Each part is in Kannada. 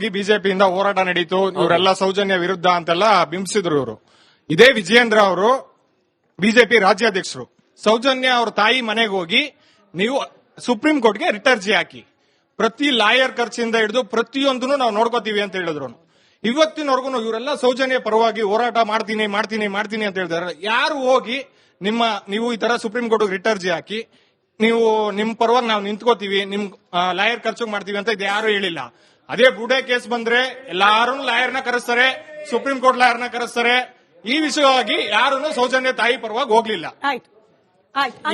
ಬಿಜೆಪಿಯಿಂದ ಹೋರಾಟ ನಡೀತು ಇವರೆಲ್ಲ ಸೌಜನ್ಯ ವಿರುದ್ಧ ಅಂತೆಲ್ಲ ಬಿಂಬಿಸಿದ್ರು ಇವರು. ಇದೇ ವಿಜಯೇಂದ್ರ ಅವರು ಬಿಜೆಪಿ ರಾಜ್ಯಾಧ್ಯಕ್ಷರು. ಸೌಜನ್ಯ ಅವ್ರ ತಾಯಿ ಮನೆಗೆ ಹೋಗಿ ನೀವು ಸುಪ್ರೀಂ ಕೋರ್ಟ್ಗೆ ರಿಟರ್ಜಿ ಹಾಕಿ. ಪ್ರತಿ ಲಾಯರ್ ಖರ್ಚಿಂದ ಹಿಡಿದು ಪ್ರತಿಯೊಂದನ್ನು ನಾವು ನೋಡ್ಕೋತೀವಿ ಅಂತ ಹೇಳಿದ್ರು ಇವತ್ತಿನವರೆಗೂ ಇವರೆಲ್ಲ ಸೌಜನ್ಯ ಪರವಾಗಿ ಹೋರಾಟ ಮಾಡ್ತೀನಿ ಮಾಡ್ತೀನಿ ಮಾಡ್ತೀನಿ ಅಂತ ಹೇಳಿದಾರೆ ಯಾರು ಹೋಗಿ ನಿಮ್ಮ ನೀವು ಈ ತರ ಸುಪ್ರೀಂ ಕೋರ್ಟ್ ರಿಟರ್ಜಿ ಹಾಕಿ ನೀವು ನಿಮ್ ಪರವಾಗಿ ನಾವು ನಿಂತ್ಕೋತೀವಿ ನಿಮ್ ಲಾಯರ್ ಖರ್ಚು ಮಾಡ್ತೀವಿ ಅಂತ ಇದು ಯಾರು ಹೇಳಿಲ್ಲ. ಅದೇ ಗೂಡೆ ಕೇಸ್ ಬಂದ್ರೆ ಎಲ್ಲಾರು ಲಾಯರ್ನ ಕರೆಸ್ತಾರೆ ಸುಪ್ರೀಂ ಕೋರ್ಟ್ ಲಾಯರ್ನ ಕರೆಸ್ತಾರೆ. ಈ ವಿಷಯವಾಗಿ ಯಾರು ಸೌಜನ್ಯ ತಾಯಿ ಪರವಾಗಿ ಹೋಗ್ಲಿಲ್ಲ. ಆಯ್ತು.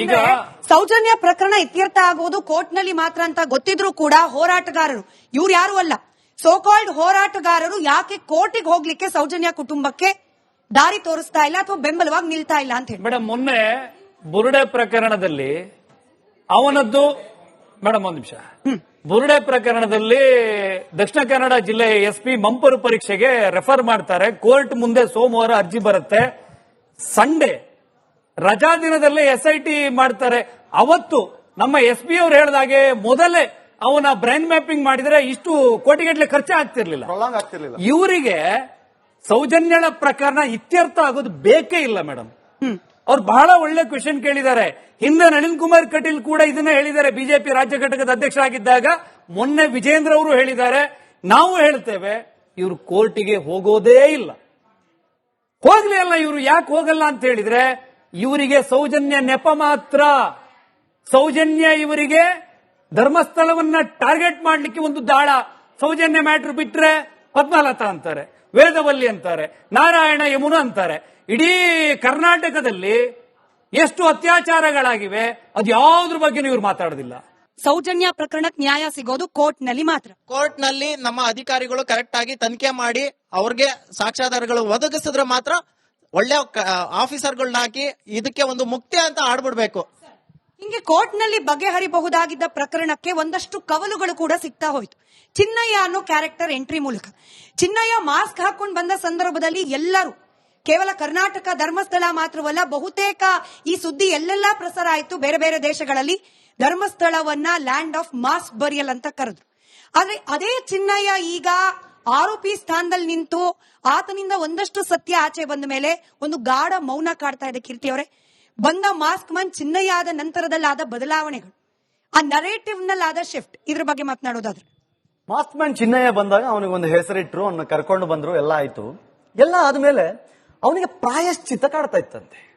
ಈಗ ಸೌಜನ್ಯ ಪ್ರಕರಣ ಇತ್ಯರ್ಥ ಆಗುವುದು ಕೋರ್ಟ್ನಲ್ಲಿ ಮಾತ್ರ ಅಂತ ಗೊತ್ತಿದ್ರು ಕೂಡ ಹೋರಾಟಗಾರರು ಇವ್ರು ಯಾರು ಅಲ್ಲ. ಸೋಕಾಲ್ಡ್ ಹೋರಾಟಗಾರರು ಯಾಕೆ ಕೋರ್ಟಿಗೆ ಹೋಗ್ಲಿಕ್ಕೆ ಸೌಜನ್ಯ ಕುಟುಂಬಕ್ಕೆ ದಾರಿ ತೋರಿಸ್ತಾ ಇಲ್ಲ ಅಥವಾ ಬೆಂಬಲವಾಗಿ ನಿಲ್ತಾ ಇಲ್ಲ ಅಂತ ಹೇಳಿ? ಮೇಡಮ್ ಮೊನ್ನೆ ಬುರುಡೆ ಪ್ರಕರಣದಲ್ಲಿ ಅವನದ್ದು ಮೇಡಮ್ ಒಂದ್ ನಿಮಿಷ. ಬುರುಡೆ ಪ್ರಕರಣದಲ್ಲಿ ದಕ್ಷಿಣ ಕನ್ನಡ ಜಿಲ್ಲೆ ಎಸ್ ಪಿ ಮಂಪರು ಪರೀಕ್ಷೆಗೆ ರೆಫರ್ ಮಾಡ್ತಾರೆ. ಕೋರ್ಟ್ ಮುಂದೆ ಸೋಮವಾರ ಅರ್ಜಿ ಬರುತ್ತೆ. ಸಂಡೇ ರಜಾ ದಿನದಲ್ಲಿ ಎಸ್ ಐ ಟಿ ಮಾಡ್ತಾರೆ. ಅವತ್ತು ನಮ್ಮ ಎಸ್ ಪಿ ಅವ್ರು ಹೇಳಿದಾಗೆ ಮೊದಲೇ ಅವನ ಬ್ರೈನ್ ಮ್ಯಾಪಿಂಗ್ ಮಾಡಿದ್ರೆ ಇಷ್ಟು ಕೋಟಿಗಟ್ಟಲೆ ಖರ್ಚು ಆಗ್ತಿರ್ಲಿಲ್ಲ. ಪ್ರೊಲಾಂಗ್ ಆಗ್ತಿರ್ಲಿಲ್ಲ. ಇವರಿಗೆ ಸೌಜನ್ಯಳ ಪ್ರಕರಣ ಇತ್ಯರ್ಥ ಆಗೋದು ಬೇಕೇ ಇಲ್ಲ ಮೇಡಮ್ ಅವ್ರು ಬಹಳ ಒಳ್ಳೆ ಕ್ವೆಶನ್ ಕೇಳಿದ್ದಾರೆ. ಹಿಂದೆ ನಳಿನ್ ಕುಮಾರ್ ಕಟೀಲ್ ಕೂಡ ಇದನ್ನ ಹೇಳಿದ್ದಾರೆ, ಬಿಜೆಪಿ ರಾಜ್ಯ ಘಟಕದ ಅಧ್ಯಕ್ಷರಾಗಿದ್ದಾಗ. ಮೊನ್ನೆ ವಿಜೇಂದ್ರ ಅವರು ಹೇಳಿದ್ದಾರೆ, ನಾವು ಹೇಳ್ತೇವೆ, ಇವರು ಕೋರ್ಟಿಗೆ ಹೋಗೋದೇ ಇಲ್ಲ. ಹೋಗ್ಲಿ ಅಲ್ಲ ಇವರು, ಯಾಕೆ ಹೋಗಲ್ಲ ಅಂತ ಹೇಳಿದ್ರೆ, ಇವರಿಗೆ ಸೌಜನ್ಯ ನೆಪ ಮಾತ್ರ. ಸೌಜನ್ಯ ಇವರಿಗೆ ಧರ್ಮಸ್ಥಳವನ್ನ ಟಾರ್ಗೆಟ್ ಮಾಡ್ಲಿಕ್ಕೆ ಒಂದು ದಾಳ. ಸೌಜನ್ಯ ಮ್ಯಾಟ್ರ್ ಬಿಟ್ರೆ ಪದ್ಮಲತಾ ಅಂತಾರೆ. ವೇದವಲ್ಲಿ ಅಂತಾರೆ ನಾರಾಯಣ ಯಮುನ ಅಂತಾರೆ. ಇಡೀ ಕರ್ನಾಟಕದಲ್ಲಿ ಎಷ್ಟು ಅತ್ಯಾಚಾರಗಳಾಗಿವೆ ಅದು ಯಾವ್ದ್ರ ಬಗ್ಗೆ ಇವ್ರು ಮಾತಾಡೋದಿಲ್ಲ. ಸೌಜನ್ಯ ಪ್ರಕರಣಕ್ಕೆ ನ್ಯಾಯ ಸಿಗೋದು ಕೋರ್ಟ್ನಲ್ಲಿ ಮಾತ್ರ. ಕೋರ್ಟ್ನಲ್ಲಿ ನಮ್ಮ ಅಧಿಕಾರಿಗಳು ಕರೆಕ್ಟ್ ಆಗಿ ತನಿಖೆ ಮಾಡಿ ಅವ್ರಿಗೆ ಸಾಕ್ಷ್ಯಾಧಾರಗಳು ಒದಗಿಸಿದ್ರೆ ಮಾತ್ರ ಒಳ್ಳೆ ಆಫೀಸರ್ಗಳನ್ನ ಹಾಕಿ ಇದಕ್ಕೆ ಒಂದು ಮುಕ್ತಿ ಅಂತ ಆಡ್ಬಿಡ್ಬೇಕು. ಹಿಂಗೆ ಕೋರ್ಟ್ನಲ್ಲಿ ಬಗೆಹರಿಬಹುದಾಗಿದ್ದ ಪ್ರಕರಣಕ್ಕೆ ಒಂದಷ್ಟು ಕವಲುಗಳು ಕೂಡ ಸಿಗ್ತಾ ಹೋಯ್ತು. ಚಿನ್ನಯ್ಯ ಅನ್ನೋ ಕ್ಯಾರೆಕ್ಟರ್ ಎಂಟ್ರಿ ಮೂಲಕ. ಚಿನ್ನಯ್ಯ ಮಾಸ್ಕ್ ಹಾಕೊಂಡು ಬಂದ ಸಂದರ್ಭದಲ್ಲಿ ಎಲ್ಲರೂ, ಕೇವಲ ಕರ್ನಾಟಕ ಧರ್ಮಸ್ಥಳ ಮಾತ್ರವಲ್ಲ, ಬಹುತೇಕ ಈ ಸುದ್ದಿ ಎಲ್ಲೆಲ್ಲಾ ಪ್ರಸಾರ ಆಯಿತು ಬೇರೆ ಬೇರೆ ದೇಶಗಳಲ್ಲಿ. ಧರ್ಮಸ್ಥಳವನ್ನ ಲ್ಯಾಂಡ್ ಆಫ್ ಮಾಸ್ಕ್ ಬರಿಯಲ್ ಅಂತ ಕರೆದ್ರು. ಆದ್ರೆ ಅದೇ ಚಿನ್ನಯ್ಯ ಈಗ ಆರೋಪಿ ಸ್ಥಾನದಲ್ಲಿ ನಿಂತು ಆತನಿಂದ ಒಂದಷ್ಟು ಸತ್ಯ ಆಚೆ ಬಂದ ಮೇಲೆ ಒಂದು ಗಾಢ ಮೌನ ಕಾಡ್ತಾ ಇದೆ ಕೀರ್ತಿ ಅವರೇ. ಬಂದ ಮಾಸ್ಕ್ ಮನ್ ಚಿನ್ನಯ್ಯ ಆದ ನಂತರದಲ್ಲಾದ ಬದಲಾವಣೆಗಳು. ಆ ನರೇಟಿವ್ ನಲ್ಲಾದ ಶಿಫ್ಟ್. ಇದ್ರ ಬಗ್ಗೆ ಮಾತನಾಡೋದಾದ್ರೆ. ಮಾಸ್ಕ್ ಮನ್ ಚಿನ್ನಯ್ಯ ಬಂದಾಗ ಅವನಿಗೆ ಒಂದು ಹೆಸರಿಟ್ರು ಅವನ್ನ ಕರ್ಕೊಂಡು ಬಂದ್ರು, ಎಲ್ಲ ಆಯ್ತು. ಎಲ್ಲ ಆದ್ಮೇಲೆ ಅವನಿಗೆ ಪ್ರಾಯಶ್ಚಿತ್ತ ಕಾಡ್ತಾ ಇತ್ತಂತೆ.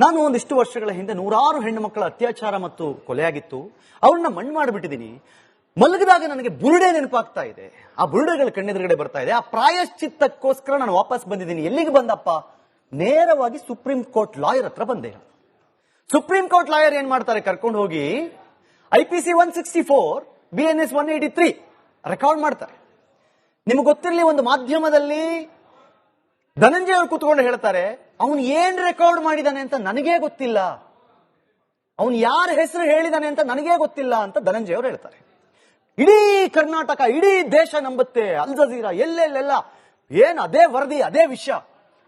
ನಾನು ಒಂದಿಷ್ಟು ವರ್ಷಗಳ ಹಿಂದೆ ನೂರಾರು ಹೆಣ್ಣು ಮಕ್ಕಳ ಅತ್ಯಾಚಾರ ಮತ್ತು ಕೊಲೆಯಾಗಿತ್ತು. ಅವ್ರನ್ನ ಮಣ್ಣು ಮಾಡಿಬಿಟ್ಟಿದ್ದೀನಿ. ಮಲಗಿದಾಗ ನನಗೆ ಬುರುಡೆ ನೆನಪಾಗ್ತಾ ಇದೆ. ಆ ಬುರುಡೆಗಳ ಕಣ್ಣೆದುರುಗಡೆ ಬರ್ತಾ ಇದೆ. ಆ ಪ್ರಾಯಶ್ಚಿತ್ತಕ್ಕೋಸ್ಕರ ನಾನು ವಾಪಸ್ ಬಂದಿದ್ದೀನಿ. ಎಲ್ಲಿಗೆ ಬಂದಪ್ಪ? ನೇರವಾಗಿ ಸುಪ್ರೀಂ ಕೋರ್ಟ್ ಲಾಯರ್ ಹತ್ರ ಬಂದೆ. ಸುಪ್ರೀಂ ಕೋರ್ಟ್ ಲಾಯರ್ ಏನ್ ಮಾಡ್ತಾರೆ? ಕರ್ಕೊಂಡು ಹೋಗಿ I P C one sixty four B N S one eighty three record ಮಾಡ್ತಾರೆ. ನಿಮ್ಗೆ ಗೊತ್ತಿರಲಿ, ಒಂದು ಮಾಧ್ಯಮದಲ್ಲಿ ಧನಂಜಯ ಅವರು ಕೂತ್ಕೊಂಡು ಹೇಳ್ತಾರೆ, ಅವನು ಏನ್ ರೆಕಾರ್ಡ್ ಮಾಡಿದಾನೆ ಅಂತ ನನಗೇ ಗೊತ್ತಿಲ್ಲ. ಅವನು ಯಾರ ಹೆಸರು ಹೇಳಿದಾನೆ ಅಂತ ನನಗೇ ಗೊತ್ತಿಲ್ಲ ಅಂತ ಧನಂಜಯ ಅವರು ಹೇಳ್ತಾರೆ. ಇಡೀ ಕರ್ನಾಟಕ, ಇಡೀ ದೇಶ ನಂಬುತ್ತೆ, ಅಲ್ ಜಜೀರಾ, ಎಲ್ಲೆಲ್ಲೆಲ್ಲ. ಏನ್, ಅದೇ ವರದಿ, ಅದೇ ವಿಷಯ.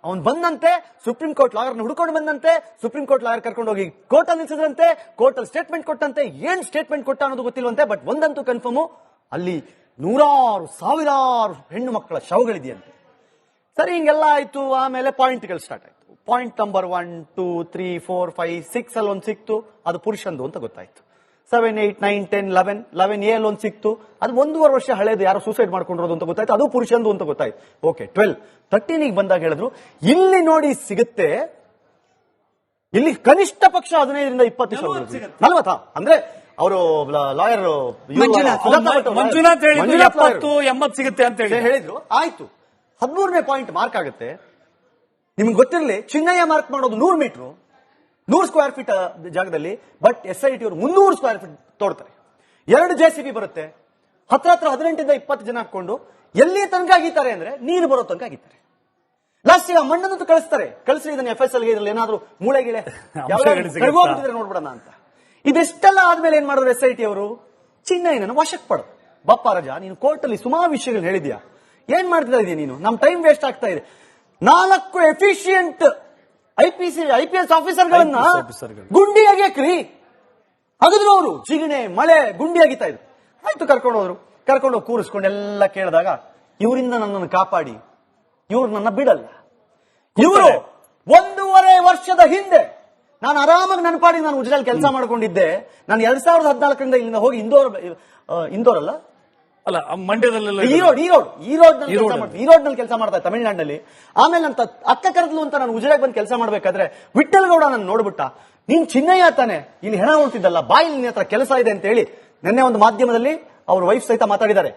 ಅವನು ಬಂದಂತೆ ಸುಪ್ರೀಂ ಕೋರ್ಟ್ ಲಾಯರ್ನ ಹುಡ್ಕೊಂಡು ಬಂದಂತೆ ಸುಪ್ರೀಂ ಕೋರ್ಟ್ ಲಾಯರ್ ಕರ್ಕೊಂಡು ಹೋಗಿ ಕೋರ್ಟ್ ಅಲ್ಲಿ ನಿಲ್ಸಿದ್ರಂತೆ ಕೋರ್ಟ್ ಅಲ್ಲಿ ಸ್ಟೇಟ್ಮೆಂಟ್ ಕೊಟ್ಟಂತೆ, ಏನ್ ಸ್ಟೇಟ್ಮೆಂಟ್ ಕೊಟ್ಟ ಅನ್ನೋದು ಗೊತ್ತಿಲ್ವಂತೆ ಬಟ್ ಒಂದಂತೂ ಕನ್ಫರ್ಮ್ ಅಲ್ಲಿ ನೂರಾರು, ಸಾವಿರಾರು ಹೆಣ್ಣು ಮಕ್ಕಳ ಶವಗಳಿದೆಯಂತೆ. ಸರಿ, ಹಿಂಗೆಲ್ಲ ಆಯ್ತು, ಆಮೇಲೆ ಪಾಯಿಂಟ್ಗಳು ಸ್ಟಾರ್ಟ್ ಆಯ್ತು. Point number one two three four five six ಅಲ್ಲಿ ಒಂದು ಸಿಕ್ತು, ಅದು ಪುರುಷಂದು ಅಂತ ಗೊತ್ತಾಯ್ತು. Seven eight nine ten eleven eleven L ಒಂದು ಸಿಕ್ತು. ಅದು ಒಂದೂವರೆ ವರ್ಷ ಹಳೇದು ಯಾರು ಸೂಸೈಡ್ ಮಾಡ್ಕೊಂಡಿರೋದು ಅಂತ ಗೊತ್ತಾಯ್ತು. ಅದು ಪುರುಷಂದು ಅಂತ ಗೊತ್ತಾಯ್ತು. ಓಕೆ ಟ್ವೆಲ್ ತರ್ಟೀನಿಗೆ ಬಂದಾಗ ಹೇಳಿದ್ರು ಇಲ್ಲಿ ನೋಡಿ ಸಿಗುತ್ತೆ ಇಲ್ಲಿ ಕನಿಷ್ಠ ಪಕ್ಷ ಹದಿನೈದರಿಂದ ಇಪ್ಪತ್ತು ನಲ್ವತ್ತಾ ಅಂದ್ರೆ ಅವರು ಲಾಯರ್ ಮಂಜುನಾಥ್. ಎಂಬತ್ತು ಸಿಗುತ್ತೆ ಅಂತ ಹೇಳಿ ಹೇಳಿದ್ರು. ಆಯ್ತು. ಹದಿಮೂರನೇ ಪಾಯಿಂಟ್ ಮಾರ್ಕ್ ಆಗುತ್ತೆ. ನಿಮ್ಗೆ ಗೊತ್ತಿರಲಿ ಚಿನ್ನಯ್ಯ ಮಾರ್ಕ್ ಮಾಡೋದು ನೂರು ಮೀಟರ್ ನೂರು ಸ್ಕ್ವೇರ್ ಫೀಟ್ ಜಾಗದಲ್ಲಿ ಬಟ್ ಎಸ್ ಐ ಟಿ ಅವರು ಮುನ್ನೂರು ಸ್ಕ್ವೇರ್ ಫೀಟ್ ತೋಡ್ತಾರೆ. ಎರಡು ಜೆ ಸಿ ಬಿ ಬರುತ್ತೆ. ಹತ್ರ ಹತ್ರ ಹದಿನೆಂಟರಿಂದ ಇಪ್ಪತ್ತು ಜನ ಹಾಕೊಂಡು ಎಲ್ಲಿ ತನಕ ಅಗೀತಾರೆ ಅಂದ್ರೆ ನೀರು ಬರೋ ತನಕ ಆಗಿತ್ತಾರೆ ಲಾಸ್ಟ್ ಈಗ ಮಣ್ಣನ್ನು ಕಳಿಸ್ತಾರೆ. ಕಳಿಸಿ ಇದನ್ನ ಎಫ್ ಎಸ್ ಎಲ್ ಇದ್ರಲ್ಲಿ ಏನಾದ್ರು ಮೂಳೆ ಗಿಳೆ ನೋಡ್ಬಿಡೋಣ ಅಂತ. ಇದೆಷ್ಟೆಲ್ಲ ಆದ್ಮೇಲೆ ಏನ್ ಮಾಡಿದ್ರು ಎಸ್ ಐ ಟಿ ಅವರು? ಚಿನ್ನಯ್ಯನನ್ನು ವಶಕ್ಕೆ ಪಡು ಬಪ್ಪ ರಜ ನೀನು ಕೋರ್ಟ್ ಅಲ್ಲಿ ಸುಮಾರು ವಿಷಯಗಳು ಹೇಳಿದ್ಯಾ? ಏನ್ ಮಾಡ್ತಿದ್ದೀಯ ಇದೀಯ ನೀನು? ನಮ್ ಟೈಮ್ ವೇಸ್ಟ್ ಆಗ್ತಾ ಇದೆ. ನಾಲ್ಕು efficient I P C I P S ಆಫೀಸರ್ಗಳನ್ನ ಗಳನ್ನ ಆಫೀಸರ್ಗಳು. ಗುಂಡಿ ಅಗ್ಯಾಕ್ರಿ ಅಗದ್ರು ಅವರು ಜಿಗಣೆ ಮಳೆ ಗುಂಡಿ ಅಗಿತಾ ಇದ್ರು. ಆಯ್ತು ಕರ್ಕೊಂಡು ಹೋದ್ರು. ಕರ್ಕೊಂಡು ಹೋಗಿ ಕೂರಿಸ್ಕೊಂಡು ಎಲ್ಲ ಕೇಳಿದಾಗ ಇವರಿಂದ ನನ್ನನ್ನು ಕಾಪಾಡಿ. ಇವ್ರು ನನ್ನ ಬಿಡಲ್ಲ. ಇವರು ಒಂದೂವರೆ ವರ್ಷದ ಹಿಂದೆ ನಾನು ಆರಾಮಾಗಿ ನೆನಪಾಡಿ ನಾನು ಉಜ್ರಲ್ಲಿ ಕೆಲಸ ಮಾಡ್ಕೊಂಡಿದ್ದೆ. ನಾನು ಎರಡ್ ಸಾವಿರದ ಹದಿನಾಲ್ಕರಿಂದ ಇಲ್ಲಿಂದ ಹೋಗಿ ಇಂದೋರ್ ಇಂದೋರ್ ಅಲ್ಲ? ಅಲ್ಲ ಮಂಡ್ಯದಲ್ಲಿ ಮಂಡ್ಯದಲ್ಲೆಲ್ಲ ಈರೋಡ್ ಈರೋಡ್ ಈರೋಡ್ನಲ್ಲಿ ಕೆಲಸ ಮಾಡ್ತೀನಿ ಈರೋಡ್ನಲ್ಲಿ ಕೆಲಸ ಮಾಡ್ತಾ ತಮಿಳ್ನಾಡಿನಲ್ಲಿ ಆಮೇಲೆ ನನ್ನ ತ- ಅಕ್ಕ ಕರೆದ್ಲು ಅಂತ ನಾನು ಉಜಿರಾಗ್ ಬಂದು ಕೆಲಸ ಮಾಡ್ಬೇಕಾದ್ರೆ ವಿಠಲ್ ಗೌಡ ನಾನು ನೋಡ್ಬಿಟ್ಟ. ನೀನ್ ಚಿನ್ನಯ್ಯ ತಾನೆ ಇಲ್ಲಿ ಹೆಣ ಉಳ್ತಿದ್ದಲ್ಲ ಬಾಯಿ ನಿನ್ನ ಹತ್ರ ಕೆಲಸ ಇದೆ ಅಂತ ಹೇಳಿ ನಿನ್ನೆ ಒಂದು ಮಾಧ್ಯಮದಲ್ಲಿ ಅವ್ರ ವೈಫ್ ಸಹಿತ ಮಾತಾಡಿದ್ದಾರೆ.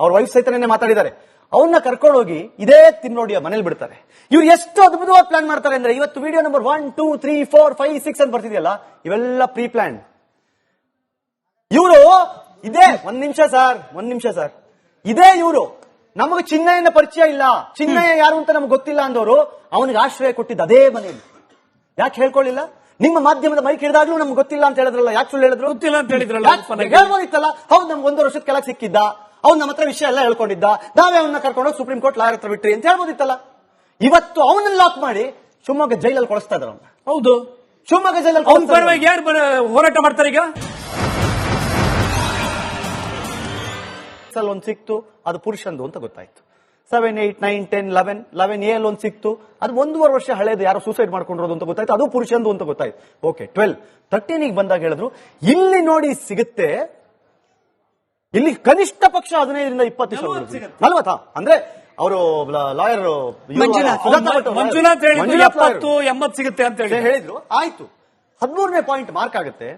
ಅವ್ರ ವೈಫ್ ಸಹಿತ ನಿನ್ನೆ ಮಾತಾಡಿದ್ದಾರೆ. ಅವನ್ನ ಕರ್ಕೊಂಡು ಹೋಗಿ ಇದೇ ತಿನ್ನೋಡಿಯ ಮನೇಲಿ ಬಿಡ್ತಾರೆ. ಇವ್ರು ಎಷ್ಟು ಅದ್ಭುತವಾಗಿ ಪ್ಲಾನ್ ಮಾಡ್ತಾರೆ ಅಂದ್ರೆ ಇವತ್ತು video number one two three four five six ಅಂತ ಬರ್ತಿದೆಯಲ್ಲ ಇವೆಲ್ಲ ಪ್ರೀ ಪ್ಲಾನ್ ಇವರು ಇದೇ ಒಂದ್ ನಿಮಿಷ ಸರ್ ಒಂದ್ ನಿಮಿಷ ಸರ್. ಇದೇ ಇವರು. ನಮಗೆ ಚಿನ್ನಯ್ಯನ ಪರಿಚಯ ಇಲ್ಲ. ಚಿನ್ನಯ್ಯ ಯಾರು ಅಂತ ನಮ್ಗೆ ಗೊತ್ತಿಲ್ಲ ಅಂದವರು ಅವನಿಗೆ ಆಶ್ರಯ ಕೊಟ್ಟಿದ್ದ ಅದೇ ಮನೆಯಲ್ಲಿ. ಯಾಕೆ ಹೇಳ್ಕೊಳ್ಳಿಲ್ಲ ನಿಮ್ಮ ಮಾಧ್ಯಮದ ಮೈಕ್ ಹಿಡಿದಾಗ್ಲೂ ನಮ್ಗೆ ಗೊತ್ತಿಲ್ಲ ಅಂತ ಹೇಳಿದ್ರಲ್ಲ ಯಾಕೆ ಸುಳ್ಳು ಹೇಳಿದ್ರು? ಗೊತ್ತಿಲ್ಲ ಅಂತ ಹೇಳಿದ್ರಲ್ಲ. ಹೇಳ್ಬೋದಿತ್ತಲ್ಲ? ಹೌದು ನಮ್ಗೆ ಒಂದು ವರ್ಷದ ಕೆಳಗೆ ಸಿಕ್ಕಿದ್ದ. ಅವ್ನು ನಮ್ಮ ಹತ್ರ ವಿಷಯ ಎಲ್ಲ ಹೇಳ್ಕೊಂಡಿದ್ದ. ನಾವೇ ಅವನ್ನ ಕರ್ಕೊಂಡು ಸುಪ್ರೀಂ ಕೋರ್ಟ್ ಲಾಯರ್ ಹತ್ರ ಬಿಟ್ರಿ ಅಂತ ಹೇಳ್ಬೋದಿತ್ತಲ್ಲ? ಇವತ್ತು ಅವನನ್ನ ಲಾಕ್ ಮಾಡಿ ಶಿವಮೊಗ್ಗ ಜೈಲಲ್ಲಿ ಕೊಡಿಸ್ತಾ ಇದ್ರು ಅವ್ನ. ಹೌದು. ಶಿವಮೊಗ್ಗ ಜೈಲಲ್ಲಿ ಯಾರು ಹೋರಾಟ ಮಾಡ್ತಾರೆ ಈಗ? ಅಲ್ಲಿ ಒಂದು ಸಿಕ್ತು ಅದು ಪುರುಷಂದು ಅಂತ ಗೊತ್ತಾಯ್ತು seven eight nine ten eleven eleven A ಅಲ್ಲಿ ಒಂದು ಸಿಕ್ತು. ಅದು ಒಂದೂವರೆ ವರ್ಷ ಹಳೇದು. ಯಾರು ಸೂಸೈಡ್ ಮಾಡ್ಕೊಂಡಿರೋದು ಅಂತ ಗೊತ್ತಾಯ್ತು. ಅದು ಪುರುಷಂದು ಅಂತ ಗೊತ್ತಾಯ್ತು. ಓಕೆ ಟ್ವೆಲ್ ತರ್ಟೀನಿಗೆ ಬಂದಾಗ ಹೇಳಿದ್ರು ಇಲ್ಲಿ ನೋಡಿ ಸಿಗುತ್ತೆ ಇಲ್ಲಿ ಕನಿಷ್ಠ ಪಕ್ಷ ಹದಿನೈದರಿಂದ ಇಪ್ಪತ್ತು. ನಲ್ವತ್ತಾ ಅಂದ್ರೆ ಅವರು ಲಾಯರ್ ಮಂಜುನಾಥ್. ಎಂಬತ್ತು ಸಿಗುತ್ತೆ ಅಂತ ಹೇಳಿ ಹೇಳಿದ್ರು. ಆಯ್ತು. ಹದಿಮೂರನೇ ಪಾಯಿಂಟ್ ಮಾರ್ಕ್ ಆಗುತ್ತೆ.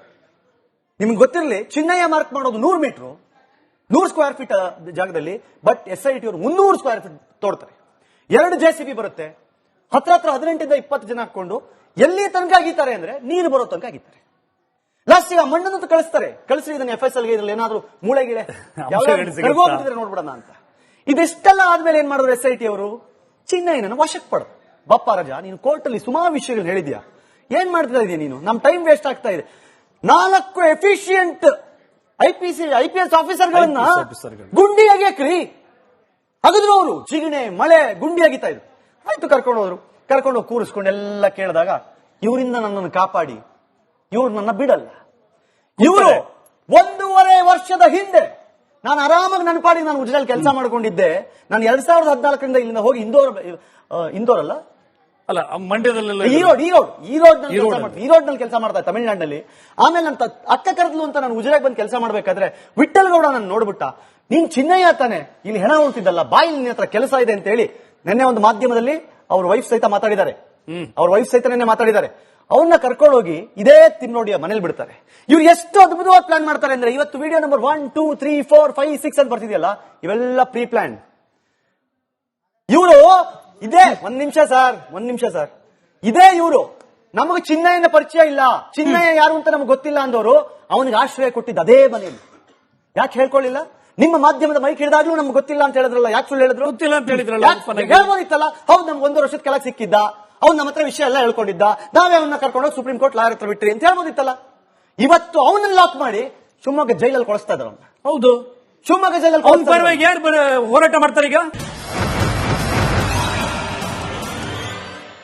ನಿಮ್ಗೆ ಗೊತ್ತಿರಲಿ ಚಿನ್ನಯ್ಯ ಮಾರ್ಕ್ ಮಾಡೋದು ನೂರು ಮೀಟರ್ ನೂರು ಸ್ಕ್ವೇರ್ ಫೀಟ್ ಜಾಗದಲ್ಲಿ ಬಟ್ ಎಸ್ ಐ ಟಿ ಅವರು ಮುನ್ನೂರು ಸ್ಕ್ವೇರ್ ಫೀಟ್ ತೋಡ್ತಾರೆ. ಎರಡು ಜೆ ಸಿ ಬಿ ಬರುತ್ತೆ. ಹತ್ರ ಹತ್ರ ಹದಿನೆಂಟಿಂದ ಇಪ್ಪತ್ತು ಜನ ಹಾಕೊಂಡು ಎಲ್ಲಿ ತನಕ ಆಗಿತ್ತಾರೆ ಅಂದ್ರೆ ನೀರು ಬರೋ ತನಕ ಆಗಿತ್ತಾರೆ ಲಾಸ್ಟ್ ಈಗ ಮಣ್ಣನ್ನು ಕಳಿಸ್ತಾರೆ. ಕಳಿಸಿ ಇದನ್ನ ಎಫ್ ಎಸ್ ಎಲ್ ಇದ್ರಲ್ಲಿ ಏನಾದ್ರು ಮೂಳೆ ಗಿಳೆ ನೋಡ್ಬಿಡೋಣ ಅಂತ. ಇದಿಷ್ಟೆಲ್ಲ ಆದ್ಮೇಲೆ ಏನ್ ಮಾಡಿದ್ರು ಎಸ್ ಐ ಟಿ ಅವರು? ಚಿನ್ನಯ್ಯನನ್ನು ವಶಕ್ಕೆ ಪಡೆದು ಬಪ್ಪ ರಜ ನೀನು ಕೋರ್ಟ್ ಅಲ್ಲಿ ಸುಮಾರು ವಿಷಯಗಳು ಹೇಳಿದ್ಯಾ? ಏನ್ ಮಾಡ್ತಾ ಇದೀಯ ನೀನು? ನಮ್ ಟೈಮ್ ವೇಸ್ಟ್ ಆಗ್ತಾ ಇದೆ. ನಾಲ್ಕು efficient I P C I P S ಆಫೀಸರ್ಗಳನ್ನ ಗಳನ್ನ ಆಫೀಸರ್ಗಳು. ಗುಂಡಿ ಅಗ್ಯಾಕ್ರಿ ಅಗದ್ರು ಅವರು ಜಿಗಣೆ ಮಳೆ ಗುಂಡಿ ಅಗಿತಾ ಇದ್ರು. ಆಯ್ತು ಕರ್ಕೊಂಡು ಹೋದ್ರು. ಕರ್ಕೊಂಡು ಕೂರಿಸ್ಕೊಂಡು ಎಲ್ಲ ಕೇಳಿದಾಗ ಇವರಿಂದ ನನ್ನನ್ನು ಕಾಪಾಡಿ. ಇವ್ರು ನನ್ನ ಬಿಡಲ್ಲ. ಇವರು ಒಂದೂವರೆ ವರ್ಷದ ಹಿಂದೆ ನಾನು ಆರಾಮಾಗಿ ನೆನಪಾಡಿ ನಾನು ಉಜ್ರಲ್ಲಿ ಕೆಲಸ ಮಾಡ್ಕೊಂಡಿದ್ದೆ. ನಾನು ಎರಡ್ ಸಾವಿರದ ಹದಿನಾಲ್ಕರಿಂದ ಇಲ್ಲಿಂದ ಹೋಗಿ ಇಂದೋರ್ ಆ, ಅಲ್ಲ ಮಂಡ್ಯದಲ್ಲೆಲ್ಲ ಈರೋಡ್ ಈರೋಡ್ ಈರೋಡ್ನಲ್ಲಿ ಕೆಲಸ ಮಾಡ್ತೀನಿ ಈರೋಡ್ನಲ್ಲಿ ಕೆಲಸ ಮಾಡ್ತಾ ತಮಿಳ್ನಾಡಿನಲ್ಲಿ. ಆಮೇಲೆ ನನ್ನ ಅಕ್ಕ ಕರೆದ್ಲು ಅಂತ ನಾನು ಉಜಿರಾಗ್ ಬಂದು ಕೆಲಸ ಮಾಡ್ಬೇಕಾದ್ರೆ ವಿಠಲ್ ಗೌಡ ನಾನು ನೋಡ್ಬಿಟ್ಟ. ನೀನ್ ಚಿನ್ನಯ್ಯ ತಾನೆ ಇಲ್ಲಿ ಹೆಣ ಉಳ್ತಿದ್ದಲ್ಲ ಬಾಯಿ ನಿನ್ನ ಹತ್ರ ಕೆಲಸ ಇದೆ ಅಂತ ಹೇಳಿ ನಿನ್ನೆ ಒಂದು ಮಾಧ್ಯಮದಲ್ಲಿ ಅವ್ರ ವೈಫ್ ಸಹಿತ ಮಾತಾಡಿದ್ದಾರೆ. ಅವ್ರ ವೈಫ್ ಸಹಿತ ನಿನ್ನೆ ಮಾತಾಡಿದ್ದಾರೆ. ಅವನ್ನ ಕರ್ಕೊಂಡೋಗಿ ಇದೇ ತಿನ್ನೋಡಿಯ ಮನೇಲಿ ಬಿಡ್ತಾರೆ. ಇವ್ರು ಎಷ್ಟು ಅದ್ಭುತವಾದ ಪ್ಲಾನ್ ಮಾಡ್ತಾರೆ ಅಂದ್ರೆ ಇವತ್ತು video number one two three four five six ಅಂತ ಬರ್ತಿದೆಯಲ್ಲ ಇವೆಲ್ಲ ಪ್ರೀ ಪ್ಲಾನ್ ಇವರು ಇದೇ. ಒಂದ್ ನಿಮಿಷ ಸರ್ ಒಂದ್ ನಿಮಿಷ ಸರ್. ಇದೇ ಇವರು. ನಮಗೆ ಚಿನ್ನಯ್ಯನ ಪರಿಚಯ ಇಲ್ಲ. ಚಿನ್ನಯ್ಯ ಯಾರು ಅಂತ ನಮ್ಗೆ ಗೊತ್ತಿಲ್ಲ ಅಂದವರು ಅವನಿಗೆ ಆಶ್ರಯ ಕೊಟ್ಟಿದ್ದ ಅದೇ ಮನೆಯಲ್ಲಿ ಯಾಕೆ ಹೇಳ್ಕೊಳ್ಳಿಲ್ಲ ನಿಮ್ಮ ಮಾಧ್ಯಮದ ಮೈಕ್ ಹಿಡಿದಾಗ್ಲೂ ನಮ್ಗೆ ಗೊತ್ತಿಲ್ಲ ಅಂತ ಹೇಳಿದ್ರಲ್ಲ ಯಾಕೆ ಸುಳ್ಳು ಹೇಳಿದ್ರು? ಗೊತ್ತಿಲ್ಲ ಅಂತ ಹೇಳಿದ್ರಲ್ಲ. ಹೇಳ್ಬೋದಿತ್ತಲ್ಲ? ಹೌದು ನಮ್ಗೆ ಒಂದು ವರ್ಷದ ಕೆಳಗೆ ಸಿಕ್ಕಿದ್ದ. ಅವ್ನು ನಮ್ಮ ಹತ್ರ ವಿಷಯ ಎಲ್ಲ ಹೇಳ್ಕೊಂಡಿದ್ದ. ನಾವೇ ಅವನ್ನ ಕರ್ಕೊಂಡು ಸುಪ್ರೀಂ ಕೋರ್ಟ್ ಲಾಯರ್ ಹತ್ರ ಬಿಟ್ರಿ ಅಂತ ಹೇಳ್ಬೋದಿತ್ತಲ್ಲ. ಇವತ್ತು ಅವನನ್ನ ಲಾಕ್ ಮಾಡಿ ಶಿವಮೊಗ್ಗ ಜೈಲಲ್ಲಿ ಕೊಡಿಸ್ತಾ ಇದ್ರು ಹೌದು. ಶಿವಮೊಗ್ಗ ಜೈಲಲ್ಲಿ. ಪರವಾಗಿ ಯಾರು ಹೋರಾಟ ಮಾಡ್ತಾರೆ ಈಗ?